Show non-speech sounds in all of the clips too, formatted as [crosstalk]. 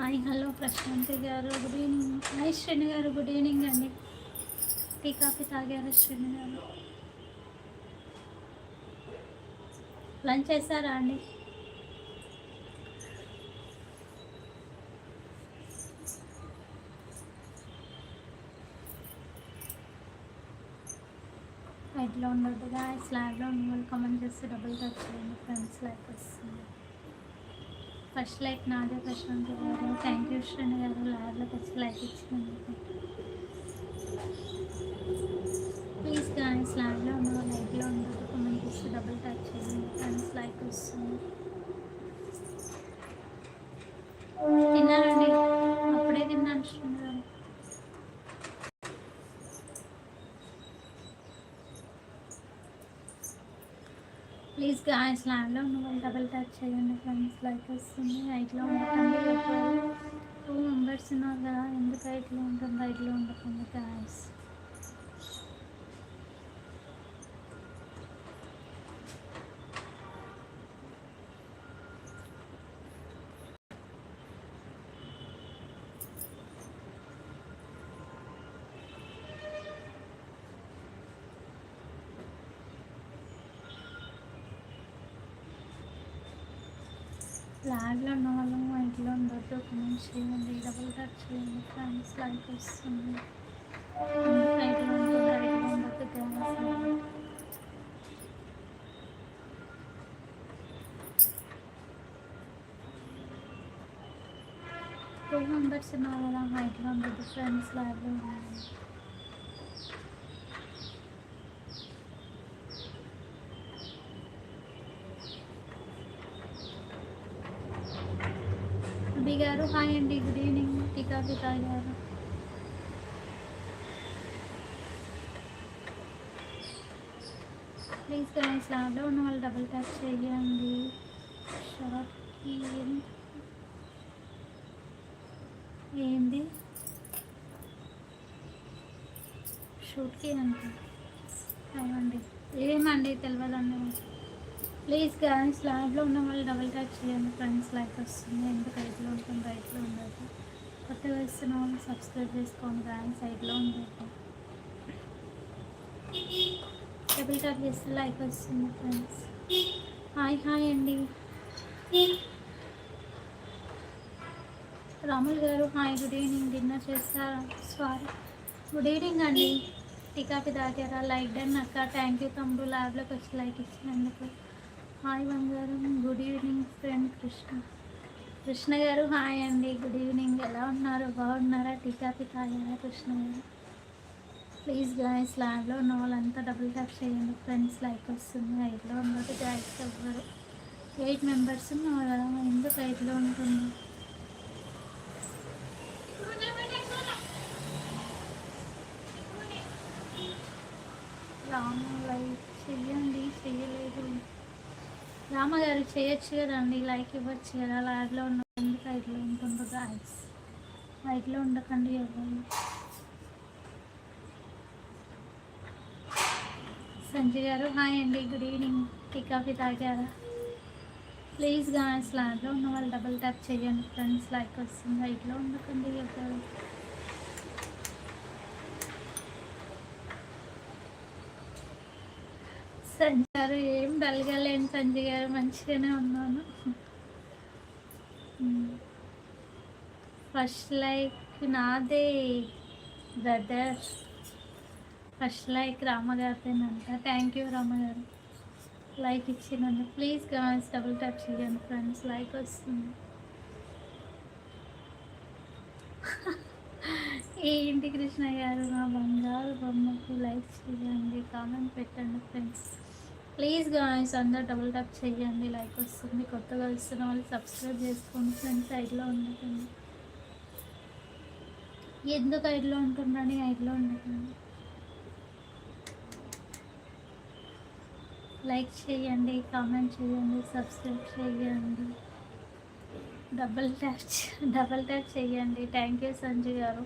Hi hello Prashanti గారు good evening. Hi Shreni గారు good evening అండి. టీ కాఫీ తాగారు శ్రేణి గారు. లంచ్ చేశారా అండి? హైట్లో ఉండొద్దుగా స్లాబ్లో ఉన్న వాళ్ళు కమెంట్ చేస్తే డబుల్ టచ్ చేయండి ఫ్రెండ్స్ లైక్ వస్తుంది ఫస్ట్ లైక్ నాదే ప్రశాంత్ గారు థ్యాంక్ యూ శ్రేణి గారు. లాడ్లో ఫస్ట్ లైక్ ఇచ్చినందుకు ప్లీజ్ గాయస్ లాడ్లో ఉన్న లైక్లో ఉండదు కమెంట్ ఇస్తే డబుల్ టచ్ చేయండి. ఫ్రెండ్స్ లైక్ వస్తుంది తిన్నారండి అప్పుడే తిన్నాను శ్రేణి గారు ప్లీజ్ గాయస్ ల్యాండ్లో ఉన్న వాళ్ళు డబల్ ట్యాప్ చేయండి ఫ్రెండ్స్ లైక్ వస్తుంది హైట్లో ఉండకండి టూ మెంబర్స్ ఉన్నారు కదా ఎందుకు హైట్లో ఉంటుంది హైట్లో ఉండకండి గాయస్ లాగ్లో ఉన్న వాళ్ళం మా ఇంట్లో ఉండొద్దు కమెంట్ చేయండి డబుల్ టచ్ చేయండి ఫ్రెండ్స్ లైక్ వస్తుంది లైట్లో ఉంటుంది ఉండొద్దు గ్యాస్ టూ మెంబర్స్ ఉన్నారు కదా హైట్లో ఉండదు ఫ్రెండ్స్ లాగ్లో ఉన్నాయి. గారు హాయ్ అండి గుడ్ ఈవినింగ్. టీకా పితా గారు ప్లీజ్ గైస్ ల్యాబ్లో ఉన్న వాళ్ళు డబుల్ ట్యాప్ చేయండి షార్ట్కి ఏంది? షూట్కి అంట అవ్వండి. ఏమండి తెలియదండి ప్లీజ్ గాయస్ ల్యాబ్లో ఉన్న వాళ్ళు డబుల్ ట్యాప్ చేయండి ఫ్రెండ్స్ లైక్ వస్తుంది ఎందుకు రైట్లో ఉంటుంది రైట్లో ఉండదు కొత్తగా వేస్తున్న వాళ్ళు సబ్స్క్రైబ్ చేసుకోండి గాయస్ సైడ్లో ఉండదు డబుల్ ట్యాప్ చేస్తే లైక్ వస్తుంది ఫ్రెండ్స్ హాయ్ హాయ్ అండి. రాముల్ గారు హాయ్ గుడ్ ఈవినింగ్ డిన్నర్ చేస్తారా సారీ గుడ్ ఈవినింగ్ అండి. టీ దాటారా లైక్ డన్ అక్క. థ్యాంక్ యూ తమ్ముడు. ల్యాబ్లోకి వచ్చి లైక్ ఇచ్చినందుకు. హాయ్ బంగారం good evening friend Krishna. Krishna గారు హాయ్ అండి గుడ్ ఈవినింగ్. ఎలా ఉన్నారు? బాగున్నారా? టీకా కాఫీ కృష్ణ గారు? ప్లీజ్ గాయస్ ల్యాండ్లో ఉన్న వాళ్ళంతా డబుల్ ట్యాప్ చేయండి. ఫ్రెండ్స్ లైక్ వస్తుంది. ఐదులో ఉండదు గాయస్ ఎవ్వరు ఎయిట్ మెంబర్స్ ఉన్నారు కదా ఎందుకు ఐదులో ఉంటుంది? రామ లైక్ చెయ్యండి. చెయ్యలేదు. రామగారు చేయొచ్చు కదండి లైక్ ఇవ్వచ్చు కదా. లైవ్లో ఉన్న ఎందుకు ఐదులో ఉంటుండ్రు గాయస్ లైట్లో ఉండకండి ఎవరు. సంజయ్ గారు హాయ్ అండి గుడ్ ఈవినింగ్ టీ కాఫీ తాగారా? ప్లీజ్ గాయస్ లైవ్లో ఉన్న వాళ్ళు డబుల్ ట్యాప్ చేయండి ఫ్రెండ్స్ లైక్ వస్తుంది. ఐదులో ఉండకండి ఎవరు. సంజయ్ గారు ఏం డల్గా లేను సంజయ్ గారు మంచిగానే ఉన్నాను. ఫస్ట్ లైక్ నాదే బ్రదర్ ఫస్ట్ లైక్ రామగారిదేనంట థ్యాంక్ యూ రామగారు లైక్ ఇచ్చినండి ప్లీజ్ గాయస్ డబుల్ టచ్ చేయండి ఫ్రెండ్స్ లైక్ వస్తుంది. [laughs] ఏంటి కృష్ణ గారు? నా బంగారు బొమ్మకు లైక్ చేయండి. కామెంట్ పెట్టండి ఫ్రెండ్స్ ప్లీజ్ గాయస్ అందరు డబుల్ ట్యాప్ చేయండి లైక్ వస్తుంది కొత్తగా వస్తున్న వాళ్ళు సబ్స్క్రైబ్ చేసుకోండి ఫ్రెండ్స్ ఐడ్లో ఉండకండి. ఎందుకు ఐడ్లో ఉంటుందని ఐడ్లో ఉండకండి. లైక్ చేయండి కామెంట్ చేయండి సబ్స్క్రైబ్ చేయండి. డబల్ ట్యాప్ డబల్ ట్యాప్ చేయండి. థ్యాంక్ యూ సంజయ్ గారు.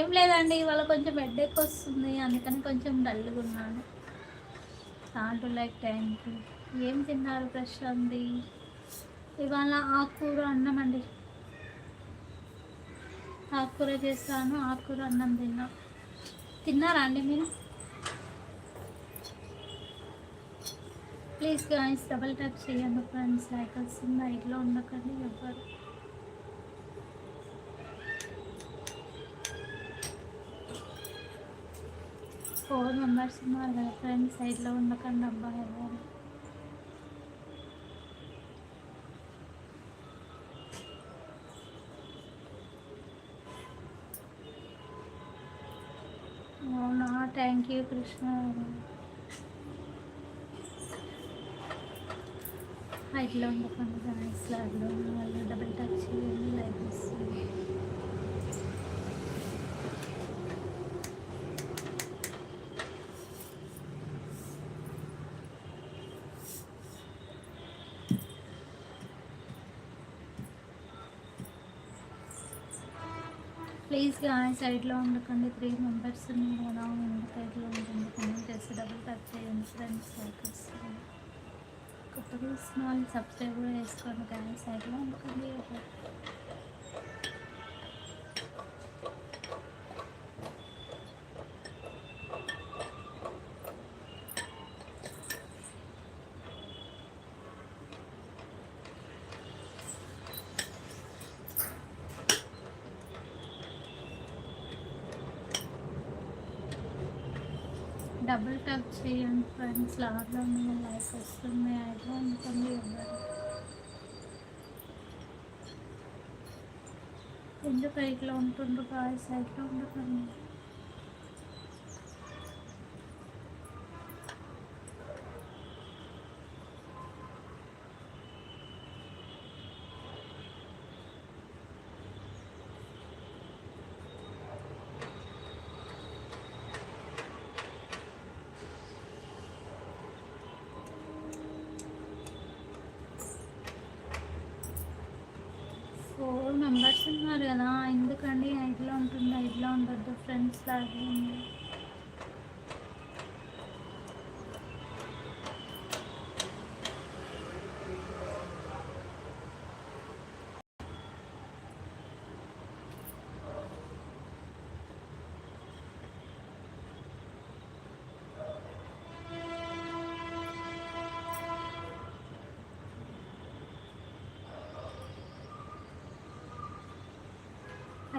ఏం లేదండి ఇవాళ కొంచెం హెడ్ఏక్ వస్తుంది అందుకని కొంచెం డల్గా ఉన్నాను. థాంట్ లైక్ టైంకి. ఏం తిన్నారు ప్రశాంతి? ఇవాళ ఆకుకూర అన్నం అండి. ఆకుకూర చేస్తాను ఆకుకూర అన్నం తిన్నా. తిన్నారా అండి మీరు? ప్లీజ్ గాయస్ డబల్ టచ్ చేయండి ఫ్రెండ్స్. లైక్ వస్తుందా ఇట్లా ఉండకండి ఎవ్వరు. ఫోర్ మెంబర్స్ ఉన్నారు కదా ఫ్రెండ్స్ సైడ్లో ఉండకండి అబ్బా ఎవరు అవునా థ్యాంక్ యూ కృష్ణ హైట్లో ఉండకుండా గాయస్ లాగ్లో ఉన్న వాళ్ళు డబుల్ టచ్ చేయండి లైక్ వస్తుంది ప్లీజ్ సైడ్లో ఉండకండి. త్రీ మెంబర్స్ ఉన్నారు కదా ఎందుకు సైడ్లో ఉంటుంది కమెంట్ చేసి డబుల్ టచ్ చేయండి. ఫ్రెండ్స్ లైక్ వస్తుంది కొత్తగా చూసిన వాళ్ళు సబ్స్క్రైబ్ కూడా చేసుకోండి కానీ సైడ్లో ఉండకండి. డబుల్ టచ్ చేయండి ఫ్రెండ్స్. లాగ్లో ఉన్న లైక్ వస్తుంది. అయితే అనుకోండి ఎవరు. ఎందుకు ఇట్లా ఉంటుండ్రు బాయ్స్ అయితే ఉండకండి మెంబర్స్ కదా ఎందుకండి ఇట్లా ఉంటుంది ఇట్లా ఉండద్దు ఫ్రెండ్స్ లాగే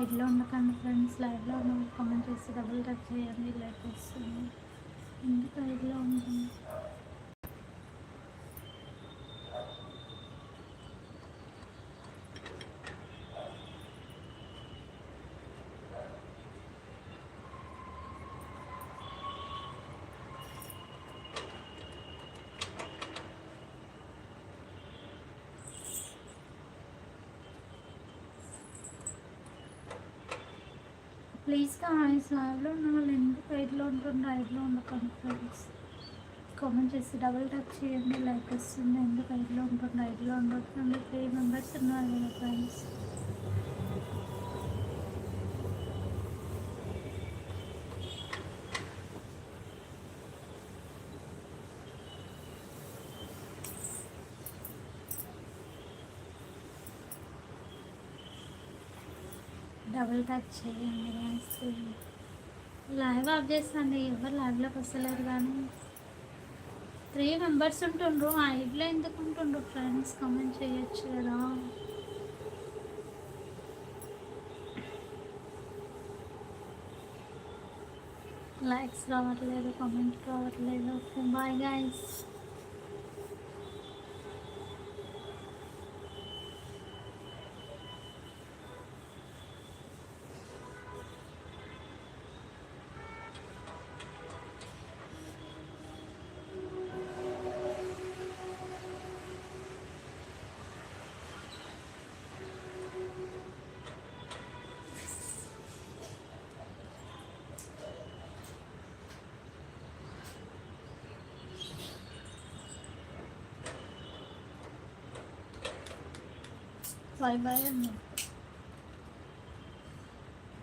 ఉంది ఉండకండి ఫ్రెండ్స్ లైవ్లో ఉన్న కామెంట్ చేసి డబుల్ టచ్ చేయండి లైక్ వస్తుంది ఎందుకు ఐడ్లో ఉంటుంది ప్లీజ్ ఆయన లైవ్లో ఉన్న వాళ్ళు ఎందుకు ఐదులో ఉంటుంది ఐదులో ఉండకండి ఫ్రెండ్స్ కామెంట్ చేసి డబుల్ టచ్ చేయండి లైక్ వస్తుంది ఎందుకు ఐదులో ఉంటుంది ఐదులో ఉండొచ్చు త్రీ మెంబర్స్ ఉన్నారు కదా ఫ్రెండ్స్ డబుల్ టచ్ చేయండి గాయస్ లైవ్ ఆఫ్ చేస్తాను ఎవరు లైవ్లోకి వస్తలేరు కానీ. త్రీ మెంబర్స్ ఉంటుండ్రు ఐదులో ఎందుకు ఉంటుండ్రు ఫ్రెండ్స్ కమెంట్ చేయొచ్చు కదా. లైక్స్ రావట్లేదు కామెంట్ రావట్లేదు. Okay bye guys bye bye అన్న